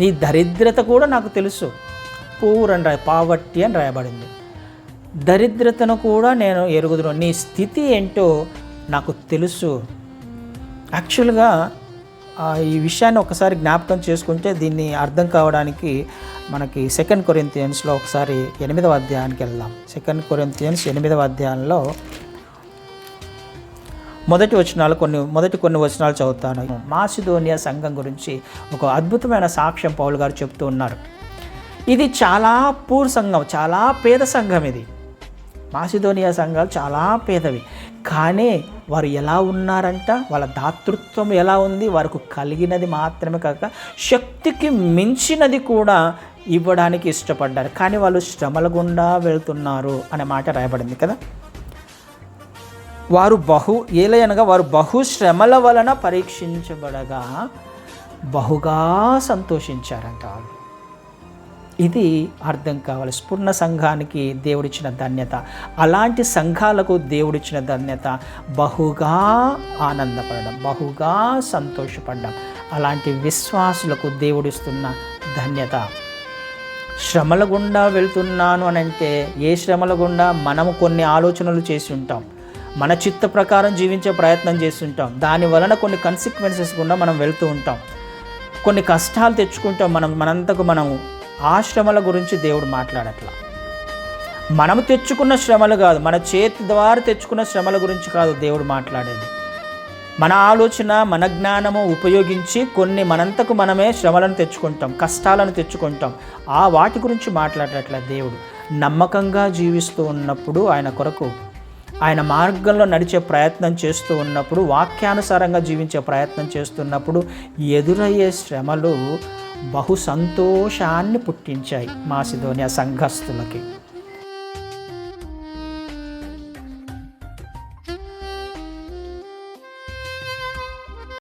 నీ దరిద్రత కూడా నాకు తెలుసు. పూర్ అని రాయ పావర్టీ అని రాయబడింది. దరిద్రతను కూడా నేను ఎరుగుదును. నీ స్థితి ఏంటో నాకు తెలుసు. యాక్చువల్గా ఈ విషయాన్ని ఒకసారి జ్ఞాపకం చేసుకుంటే దీన్ని అర్థం కావడానికి మనకి సెకండ్ కొరింతియన్స్లో ఒకసారి ఎనిమిదవ అధ్యాయానికి వెళ్దాం. సెకండ్ కొరింతియన్స్ ఎనిమిదవ అధ్యాయంలో మొదటి వచనాలు కొన్ని మొదటి కొన్ని వచనాలు చదువుతాను. మాసిదోనియా సంఘం గురించి ఒక అద్భుతమైన సాక్ష్యం పౌలు గారు చెప్తూ ఉన్నారు. ఇది చాలా పూర్ సంఘం చాలా పేద సంఘం ఇది. మాసిదోనియా సంఘాలు చాలా పేదవి. కానీ వారు ఎలా ఉన్నారంట? వాళ్ళ దాతృత్వం ఎలా ఉంది? వారికి కలిగినది మాత్రమే కాక శక్తికి మించినది కూడా ఇవ్వడానికి ఇష్టపడ్డారు. కానీ వాళ్ళు శ్రమల గుండా వెళ్తున్నారు అనే మాట రాయబడింది కదా? వారు బహు ఏలయనగా వారు బహు శ్రమల వలన పరీక్షించబడగా బహుగా సంతోషించారంట వాళ్ళు. ఇది అర్థం కావాలి. స్ఫుర్ణ సంఘానికి దేవుడిచ్చిన ధన్యత అలాంటి సంఘాలకు దేవుడిచ్చిన ధన్యత బహుగా ఆనందపడడం బహుగా సంతోషపడడం అలాంటి విశ్వాసులకు దేవుడిస్తున్న ధన్యత. శ్రమల గుండా వెళ్తున్నాను అని అంటే ఏ శ్రమల గుండా మనము కొన్ని ఆలోచనలు చేసి ఉంటాం. మన చిత్త ప్రకారం జీవించే ప్రయత్నం చేస్తుంటాం. దాని వలన కొన్ని కన్సిక్వెన్సెస్ గుండా మనం వెళ్తూ ఉంటాం. కొన్ని కష్టాలు తెచ్చుకుంటాం. మనం మనంతకు మనం ఆ శ్రమల గురించి దేవుడు మాట్లాడట్లా. మనము తెచ్చుకున్న శ్రమలు కాదు మన చేతి ద్వారా తెచ్చుకున్న శ్రమల గురించి కాదు దేవుడు మాట్లాడేది. మన ఆలోచన మన జ్ఞానము ఉపయోగించి కొన్ని మనంతకు మనమే శ్రమలను తెచ్చుకుంటాం కష్టాలను తెచ్చుకుంటాం. ఆ వాటి గురించి మాట్లాడట్లే దేవుడు. నమ్మకంగా జీవిస్తూ ఉన్నప్పుడు ఆయన కొరకు ఆయన మార్గంలో నడిచే ప్రయత్నం చేస్తూ ఉన్నప్పుడు వాక్యానుసారంగా జీవించే ప్రయత్నం చేస్తున్నప్పుడు ఎదురయ్యే శ్రమలు బహు సంతోషాన్ని పుట్టించాయి మాసిధోనియా సంఘస్థులకి.